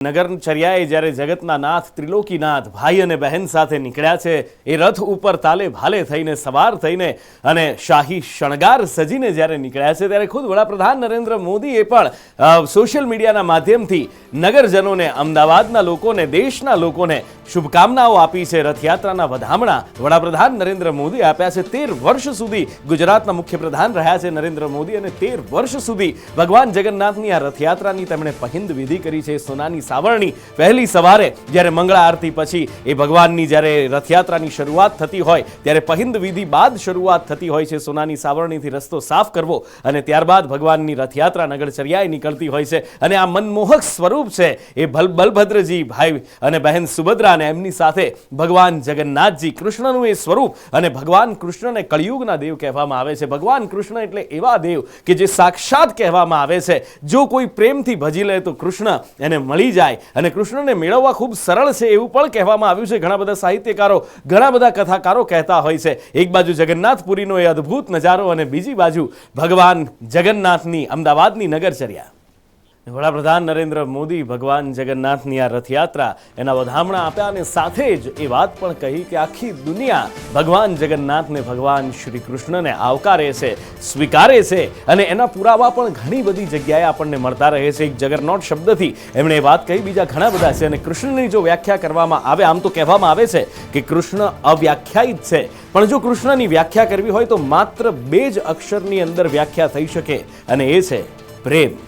નગરચર્યાએ જ્યારે જગતના નાથ ત્રિલોકીનાથ ભાઈ અને બહેન સાથે નીકળ્યા છે, એ રથ ઉપર તાલે ભાલે થઈને સવાર થઈને અને શાહી શણગાર સજીને જ્યારે નીકળ્યા છે, ત્યારે ખુદ વડાપ્રધાન નરેન્દ્ર મોદીએ પણ સોશિયલ મીડિયાના માધ્યમથી નગરજનોને, અમદાવાદના લોકોને, દેશના લોકોને શુભકામનાઓ આપી છે રથયાત્રાના વધામણા વડાપ્રધાન નરેન્દ્ર મોદી આપ્યા છે તેર વર્ષ સુધી ગુજરાતના મુખ્યપ્રધાન રહ્યા છે નરેન્દ્ર મોદી અને તેર વર્ષ સુધી ભગવાન જગન્નાથની આ રથયાત્રાની તેમણે પહિંદ વિધિ કરી છે સોનાની સાવરણી. વહેલી સવારે જ્યારે મંગળા આરતી પછી એ ભગવાનની જ્યારે રથયાત્રાની શરૂઆત થતી હોય, ત્યારે પહિંદ વિધિ બાદ શરૂઆત થતી હોય છે સોનાની સાવરણીથી રસ્તો સાફ કરવો અને ત્યારબાદ ભગવાનની રથયાત્રા નગરચર્યાએ નીકળતી હોય છે. અને આ મનમોહક સ્વરૂપ છે એ બલ બલભદ્રજી ભાઈ અને બહેન સુભદ્રા અને એમની સાથે ભગવાન જગન્નાથજી કૃષ્ણનું એ સ્વરૂપ અને ભગવાન કૃષ્ણને કળિયુગના દેવ કહેવામાં આવે છે. ભગવાન કૃષ્ણ એટલે એવા દેવ કે જે સાક્ષાત કહેવામાં આવે છે. જો કોઈ પ્રેમથી ભજી લે તો કૃષ્ણ એને મળી જાય અને કૃષ્ણને મેળવવા ખૂબ સરળ છે એવું પણ કહેવામાં આવ્યું છે. ઘણા બધા સાહિત્યકારો, ઘણા બધા કથાકારો કહેતા હોય છે. એક બાજુ જગન્નાથપુરીનો એ અદ્ભુત નજારો અને બીજી બાજુ ભગવાન જગન્નાથની અમદાવાદની નગરચર્યા. વડાપ્રધાન નરેન્દ્ર મોદી ભગવાન જગન્નાથની આ રથયાત્રા એના વધામણા આપ્યા અને સાથે જ એ વાત પણ કહી કે આખી દુનિયા ભગવાન જગન્નાથને ભગવાન શ્રી કૃષ્ણને આવકારે છે, સ્વીકારે છે અને એના પુરાવા પણ ઘણી બધી જગ્યાએ આપણને મળતા રહે છે. એક જગરનોટ શબ્દથી એમણે એ વાત કહી, બીજા ઘણા બધા છે અને કૃષ્ણની જો વ્યાખ્યા કરવામાં આવે, આમ તો કહેવામાં આવે છે કે કૃષ્ણ અવ્યાખ્યાયિત છે. પણ જો કૃષ્ણની વ્યાખ્યા કરવી હોય તો માત્ર બે જ અક્ષરની અંદર વ્યાખ્યા થઈ શકે અને એ છે પ્રેમ.